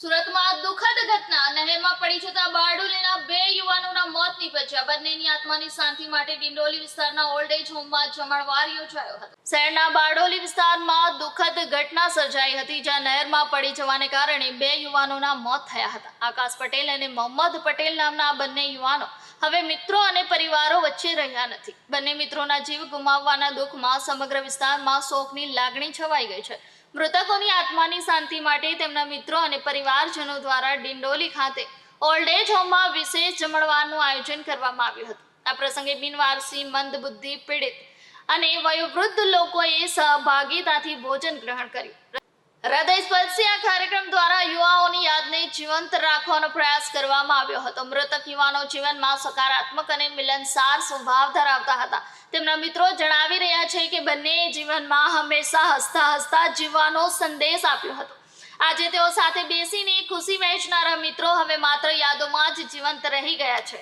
સુરતમાં દુઃખદ ઘટના નહેરમાં પડી જતા બાળ મોહમ્મદ પટેલ નામના આ બંને યુવાનો હવે મિત્રો અને પરિવારો વચ્ચે રહ્યા નથી. બંને મિત્રોના જીવ ગુમાવવાના દુઃખમાં સમગ્ર વિસ્તારમાં શોકની લાગણી છવાઈ ગઈ છે. મૃતકોની આત્માની શાંતિ માટે તેમના મિત્રો અને પરિવારજનો દ્વારા ડિંડોલી ખાતે ઓલ્ડ એજ હોમમાં વિશેષ જમણવારનું આયોજન કરવામાં આવ્યું હતું. આ પ્રસંગે બિનવારસી, મંદબુદ્ધિ, પીડિત અને વયોવૃદ્ધ લોકોએ સહભાગીતાથી ભોજન ગ્રહણ કર્યું. હૃદયસ્પર્શી આ કાર્યક્રમ દ્વારા યુવાઓની યાદને જીવંત રાખવાનો પ્રયાસ કરવામાં આવ્યો હતો. મૃતક યુવાનો જીવનમાં સકારાત્મક અને મિલનસાર સ્વભાવ ધરાવતા હતા. તેમના મિત્રો જણાવી રહ્યા છે કે બંને જીવનમાં હંમેશા હસતા હસતા જીવવાનો સંદેશ આપ્યો હતો. આજે તેઓ સાથે બેસીને ખુશી વહેંચનારા મિત્રો હવે માત્ર યાદોમાં જ જીવંત રહી ગયા છે.